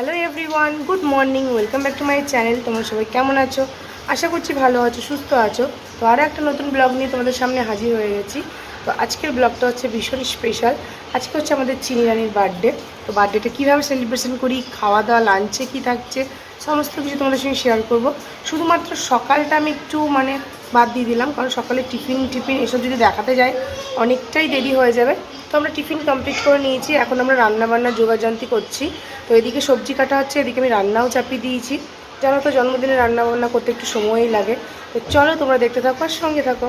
Hello everyone good morning welcome back to my channel তোমরা সবাই কেমন আছো? আশা করছি ভালো আছো, সুস্থ আছো। তো আরও একটা নতুন ব্লগ নিয়ে তোমাদের সামনে হাজির হয়ে গেছি। তো আজকের ব্লগটা হচ্ছে ভীষণ স্পেশাল আজকে হচ্ছে আমাদের চিনি রানির বার্থডে তো বার্থডেটা কীভাবে সেলিব্রেশন করি, খাওয়া দাওয়া লাঞ্চে কী থাকছে, সমস্ত কিছু তোমাদের সঙ্গে শেয়ার করব। শুধুমাত্র সকালটা আমি একটু মানে বাদ দিয়ে দিলাম, কারণ সকালে টিফিন টিফিন এসব যদি দেখাতে যাই, অনেকটাই দেরি হয়ে যাবে। তো আমরা টিফিন কমপ্লিট করে নিয়েছি, এখন আমরা রান্নাবান্না, যোগাযন্ত্রী করছি। তো এদিকে সবজি কাটা হচ্ছে, এদিকে আমি রান্নাও চাপিয়ে দিয়েছি। জানো তো, জন্মদিনে রান্নাবান্না করতে একটু সময়ই লাগে। তো চলো তোমরা দেখতে থাকো আর সঙ্গে থাকো।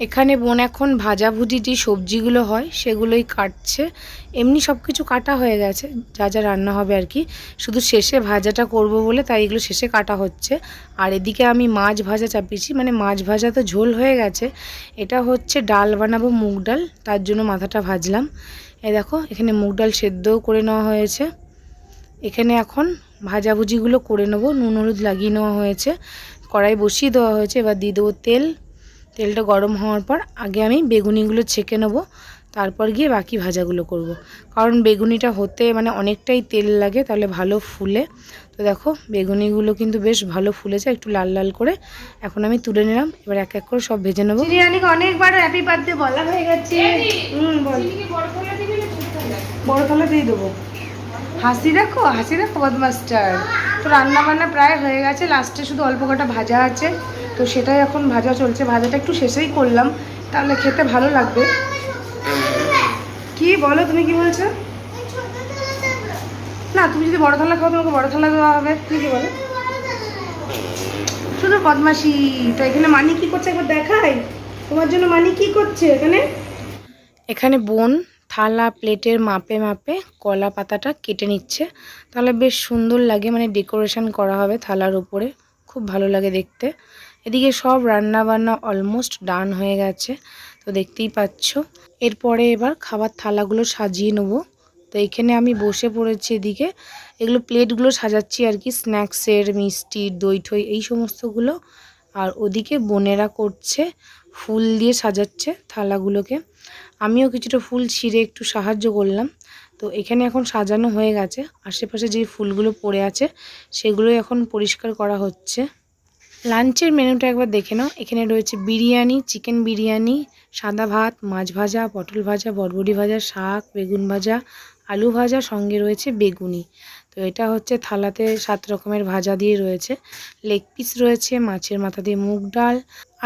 এখানে বোন এখন ভাজাভুজি যে সবজিগুলো হয় সেগুলোই কাটছে। এমনি সব কিছু কাটা হয়ে গেছে, যা যা রান্না হবে আর কি। শুধু শেষে ভাজাটা করব বলে তাই এগুলো শেষে কাটা হচ্ছে। আর এদিকে আমি মাছ ভাজা চাপিয়েছি মানে মাছ ভাজা তো ঝোল হয়ে গেছে। এটা হচ্ছে ডাল বানাবো মুগ ডাল, তার জন্য মাথাটা ভাজলাম। এ দেখো, এখানে মুগ ডাল সেদ্ধও করে নেওয়া হয়েছে। এখানে এখন ভাজাভুজিগুলো করে নেব, নুন, হলুদ লাগিয়ে নেওয়া হয়েছে। কড়াই বসিয়ে দেওয়া হয়েছে, এবার দিয়ে দেবো তেল। তেলটা গরম হওয়ার পর আগে আমি বেগুনিগুলো ছেঁকে নেব তারপর গিয়ে বাকি ভাজাগুলো করব। কারণ বেগুনিটা হতে মানে অনেকটাই তেল লাগে তাহলে ভালো ফুলে। তো দেখো বেগুনিগুলো কিন্তু বেশ ভালো ফুলেছে একটু লাল লাল করে। এখন আমি তুলে নিলাম এবার এক এক করে সব ভেজে নেব। বিরিয়ানিকে অনেকবার হ্যাপি বার্থডে বলা হয়ে গেছে। হুম বল। বড় থালা দিয়ে দেবো। হাসি দেখো হাসি দেখো বদমাস্টার। তো রান্না বান্না প্রায় হয়ে গেছে লাস্টে শুধু অল্প কটা ভাজা আছে। তো সেটাই এখন ভাজা চলছে। ভাজাটা একটু শেষেই করলাম। তাহলে খেতে ভালো লাগবে। কি বলো তুমি কি বলছো? না, তুমি যদি বড় থালা খাও, তোমাকে বড় থালা দেওয়া হবে। তুমি কি বলো? শুধু বদমাসি তো এখানে মানি কি করছে একবার দেখাই। তোমার জন্য মানি কি করছে এখানে? এখানে বোন থালা, প্লেটের মাপে মাপে কলা পাতাটা কেটে নিচ্ছে। তাহলে বেশ সুন্দর লাগে মানে ডেকোরেশন করা হবে থালার উপরে। খুব ভালো লাগে দেখতে। এদিকে সব রান্না বান্না অলমোস্ট ডান হয়ে গেছে, তো দেখতেই পাচ্ছ। এরপরে এবার খাবার থালাগুলো সাজিয়ে নেব। তো এখানে আমি বসে পড়েছি এদিকে। এগুলো প্লেটগুলো সাজাচ্ছি আর কি, স্ন্যাক্সের মিষ্টি দই ঠই এই সমস্তগুলো। আর ওদিকে বোনেরা করছে, ফুল দিয়ে সাজাচ্ছে থালাগুলোকে। আমিও কিছুটা ফুল ছিঁড়ে একটু সাহায্য করলাম। তো এখানে এখন সাজানো হয়ে গেছে। আশেপাশে যে ফুলগুলো পড়ে আছে সেগুলো এখন পরিষ্কার করা হচ্ছে। লাঞ্চের মেনুটা একবার দেখে নাও। এখানে রয়েছে বিরিয়ানি চিকেন বিরিয়ানি, সাদা ভাত, মাছ ভাজা, পটল ভাজা, বরবটি ভাজা, শাক, বেগুন ভাজা, আলু ভাজা, সঙ্গে রয়েছে বেগুনি। তো এটা হচ্ছে থালাতে সাত রকমের ভাজা দিয়ে রয়েছে। লেগ পিস রয়েছে, মাছের মাথা দিয়ে মুগ ডাল,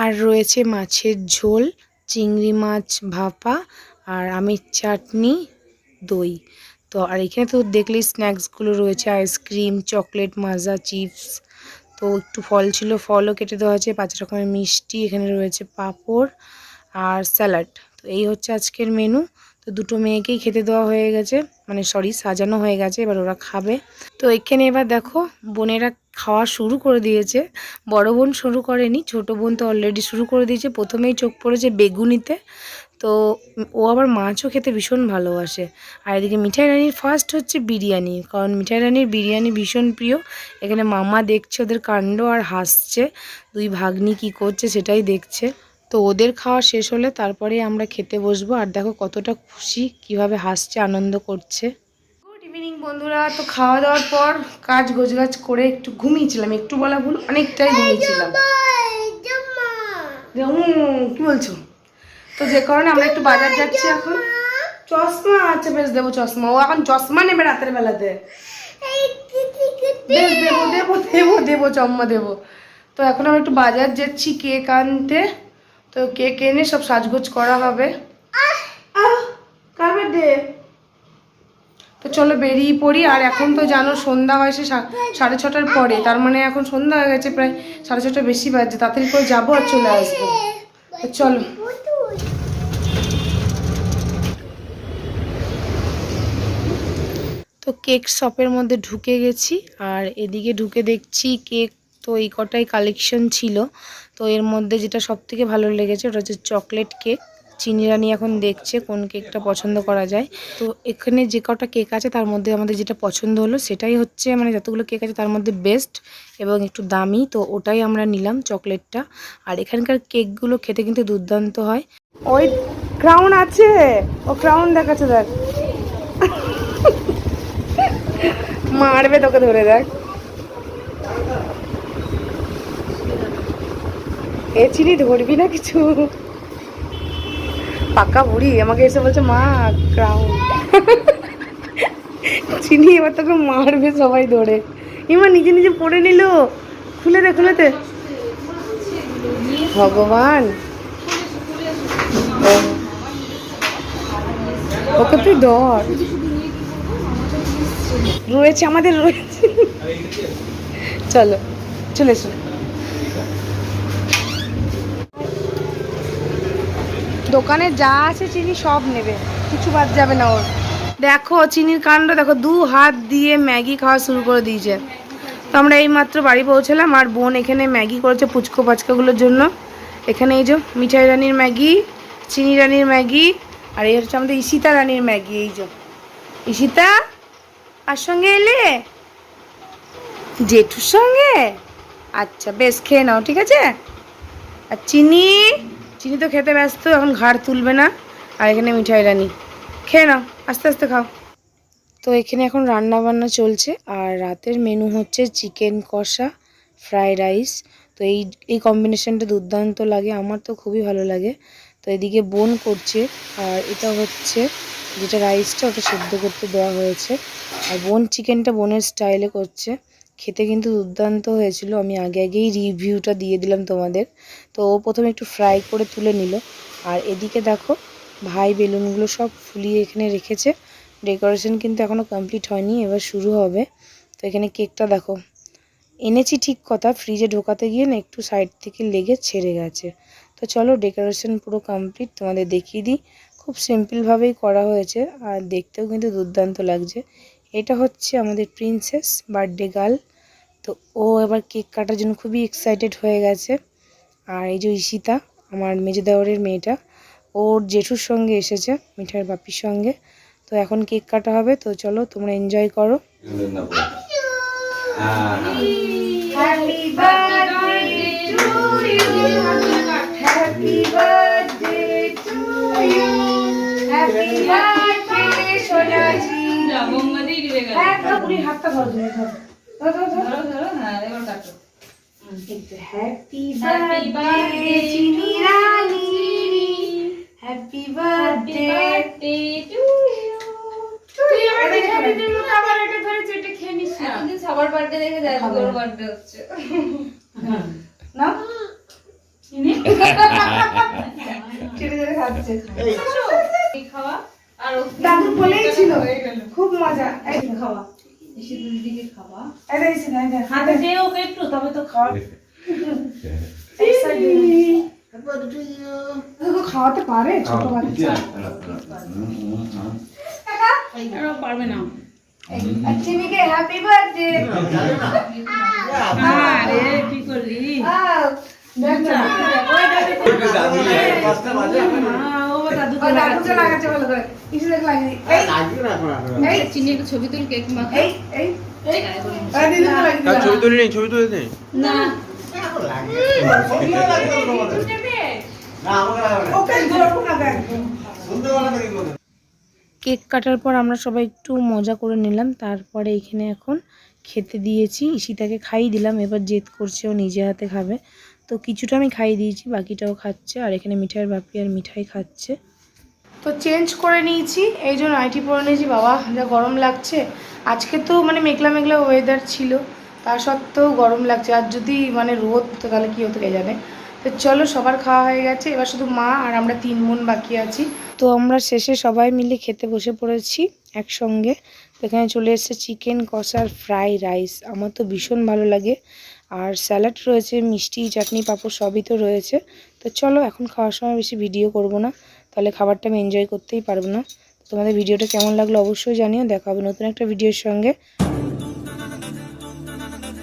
আর রয়েছে মাছের ঝোল, চিংড়ি মাছ ভাপা, আর আমের চাটনি, দই। তো আর এখানে তো দেখলেই স্ন্যাক্সগুলো রয়েছে আইসক্রিম চকলেট মাজা চিপস তো একটু ফল ছিল, ফলও কেটে দেওয়া হয়েছে পাঁচ রকমের মিষ্টি এখানে রয়েছে, পাঁপড় আর স্যালাড। তো এই হচ্ছে আজকের মেনু তো দুটো মেয়েকেই খেতে দেওয়া হয়ে গেছে মানে সরি সাজানো হয়ে গেছে, এবার ওরা খাবে। তো এখানে এবার দেখো, বোনেরা খাওয়া শুরু করে দিয়েছে। বড় বোন শুরু করেনি, ছোট বোন তো অলরেডি শুরু করে দিয়েছে। প্রথমেই চোখ পড়েছে বেগুনিতে। তো ও আবার মাছও খেতে ভীষণ ভালোবাসে। আর এদিকে মিঠাই রানির ফার্স্ট হচ্ছে বিরিয়ানি কারণ মিঠাই রানির বিরিয়ানি ভীষণ প্রিয়। এখানে মামা দেখছে ওদের কাণ্ড আর হাসছে দুই ভাগ্নি কি করছে সেটাই দেখছে। তো ওদের খাওয়া শেষ হলে তারপরে আমরা খেতে বসবো। আর দেখো কতটা খুশি কীভাবে হাসছে আনন্দ করছে। গুড ইভিনিং বন্ধুরা তো খাওয়া দাওয়ার পর কাজ গোছগাছ করে একটু ঘুমিয়েছিলাম। একটু বলা ভুল অনেকটাই ঘুমিয়েছিলাম। কি বলছো? তো যে কারণে আমরা একটু বাজার যাচ্ছি এখন। চশমা আচ্ছা বেশ দেবো চশমা। ও এখন চশমা নেবে রাতের বেলাতে। বেশ দেবো দেবো দেবো দেবো চম্মা দেবো। তো এখন আমরা একটু বাজার যাচ্ছি কেক আনতে। তো কেক এনে সব সাজগোজ করা হবে। কার birthday? তো চলো বেরিয়ে পড়ি। আর এখন তো জানো, সন্ধ্যা হয় সা- সাড়ে ছটার পরে। তার মানে এখন সন্ধ্যা হয়ে গেছে, প্রায় সাড়ে ছটা বেশি বাজছে। তাড়াতাড়ি করে যাব আর চলে আসব। তো চলো। তো কেক শপের মধ্যে ঢুকে গেছি আর এদিকে ঢুকে দেখছি কেক তো এই কটাই কালেকশন ছিল। তো এর মধ্যে যেটা সব থেকে ভালো লেগেছে ওটা হচ্ছে চকলেট কেক চিনি রানি এখন দেখছে কোন কেকটা পছন্দ করা যায়। তো এখানে যে কটা কেক আছে তার মধ্যে আমাদের যেটা পছন্দ হলো সেটাই হচ্ছে মানে যতগুলো কেক আছে তার মধ্যে বেস্ট এবং একটু দামি। তো ওটাই আমরা নিলাম চকলেটটা আর এখানকার কেকগুলো খেতে কিন্তু দুর্দান্ত হয়। ওই ক্রাউন আছে। ও ক্রাউন দেখাচ্ছে দেখ। মারবে তোকে ধরে, দেখ। এ চিনি ধরবি না কিছু? পাকা বুড়ি আমাকে এসে বলছে, মা ক্রাউন চিনি এবার তোকে মারবে সবাই ধরে। এমা নিজে নিজে পড়ে নিল। খুলে দে খুলে দে। ভগবান। ওকে তুই ধর। রয়েছে, আমাদের রয়েছে। চলো, চলে এসো। দোকানে যা আছে চিনি সব নেবে, কিছু বাদ যাবে না ওর। দেখো, চিনির কাণ্ড, দেখো, দু হাত দিয়ে ম্যাগি খাওয়া শুরু করে দিয়েছে। তো আমরা এই মাত্র বাড়ি পৌঁছলাম, আর বোন এখানে ম্যাগি করেছে পুচকো পাচকাগুলোর জন্য। এখানে এই যে মিঠাই রানীর ম্যাগি, চিনি রানীর ম্যাগি, আর এই হচ্ছে আমাদের ঈশিতা রানীর ম্যাগি, এই যে। ঈশিতা? আর সঙ্গে এলে? জেঠুর সঙ্গে? আচ্ছা বেশ, খেয়ে নাও, ঠিক আছে? আর চিনি? চিনি তো খেতে ব্যস্ত, এখন ঘাড় তুলবে না। আর এখানে মিঠাই রানি। খেয়ে নাও, আস্তে আস্তে খাও। তো এখানে এখন রান্না বান্না চলছে, আর রাতের মেনু হচ্ছে চিকেন কষা ফ্রাইড রাইস তো এই এই কম্বিনেশনটা দুর্দান্ত লাগে, আমার তো খুবই ভালো লাগে। এদিকে বোন করছে, আর এটা হচ্ছে যেটা রাইসটা ওটা সেদ্ধ করতে দেওয়া হয়েছে। আর বোন চিকেনটা বোনের স্টাইলে করছে। খেতে কিন্তু দুর্দান্ত হয়েছিল। আমি আগে আগেই রিভিউটা দিয়ে দিলাম তোমাদের। তো ও প্রথমে একটু ফ্রাই করে তুলে নিল। আর এদিকে দেখো, ভাই বেলুনগুলো সব ফুলিয়ে এখানে রেখেছে। ডেকোরেশন কিন্তু এখনও কমপ্লিট হয়নি, এবার শুরু হবে। তো এখানে কেকটা দেখো। এনেছি ঠিক কথা, ফ্রিজে ঢোকাতে গিয়ে না একটু সাইড থেকে লেগে ছেড়ে গেছে। তো চলো ডেকোরেশন পুরো কমপ্লিট তোমাদের দেখিয়ে দিই। খুব সিম্পলভাবেই করা হয়েছে আর দেখতেও কিন্তু দুর্দান্ত লাগছে। এটা হচ্ছে আমাদের প্রিন্সেস বার্থডে গার্ল তো ও এবার কেক কাটার জন্য খুবই এক্সাইটেড হয়ে গেছে। আর এই যে ঈশিতা, আমার মেজো মেয়েটা, ওর জেঠুর সঙ্গে এসেছে মিঠার বাপির সঙ্গে। তো এখন কেক কাটা হবে, তো চলো তোমরা এনজয় করো। Happy birthday to you happy birthday Chini Rani happy birthday তুই আমার এখানে দিল আবার এটা ধরেছে এটা খেয়ে নিস না? সবার বার্থডে দেখে যায় তোর বার্থডে হচ্ছে না চিনি চেটে চেটে খাচ্ছে এই। খাওয়া আর দাদু বলেই ছিল। খুব মজা। এই খাওয়া। এসে দিদিকে খাওয়া। এই এসে না হাতে দে ওকে একটু তবে তো খাওয়া। খাওয়াতে পারে ছোট বাচ্চা। পারবে না। আর হ্যাপি বার্থডে আরে কি করলি? দাদুকে লাগাচ্ছে ভালো করে। কিছু দেখ লাগিয়ে এই এই চিনি একটা ছবি তুল কেক মা এই এই ছবি তুলে। নেই ছবি তুলে নেই না। কেক কাটার পর আমরা সবাই একটু মজা করে নিলাম। তারপরে এখানে এখন খেতে দিয়েছি। ঈশিতাকে খাইয়ে দিলাম। এবার জেদ করছে ও নিজে হাতে খাবে। তো কিছুটা আমি খাইয়ে দিয়েছি বাকিটাও খাচ্ছে। আর এখানে মিঠাইয়ের বাপি আর মিঠাই খাচ্ছে। তো চেঞ্জ করে নিয়েছি, এই জন্য আইটি পরে নিয়েছি। বাবা, যা গরম লাগছে। আজকে তো মানে মেঘলা মেঘলা ওয়েদার ছিল, তা সত্ত্বেও গরম লাগছে। আর যদি মানে রোদ তো তাহলে কী হতো কে জানে? তো চলো, সবার খাওয়া হয়ে গেছে। এবার শুধু মা আর আমরা তিন বোন বাকি আছি। তো আমরা শেষে সবাই মিলে খেতে বসে পড়েছি একসঙ্গে। এখানে চলে এসেছে চিকেন কষার ফ্রাই রাইস আমার তো ভীষণ ভালো লাগে। আর স্যালাড রয়েছে, মিষ্টি, চাটনি, পাঁপড় সবই তো রয়েছে। তো চলো, এখন খাওয়ার সময় বেশি ভিডিও করব না। তাহলে খাবারটা আমি এনজয় করতেই পারব না। তোমাদের ভিডিওটা কেমন লাগল অবশ্যই জানিও। দেখা হবে নতুন একটা ভিডিওর সঙ্গে।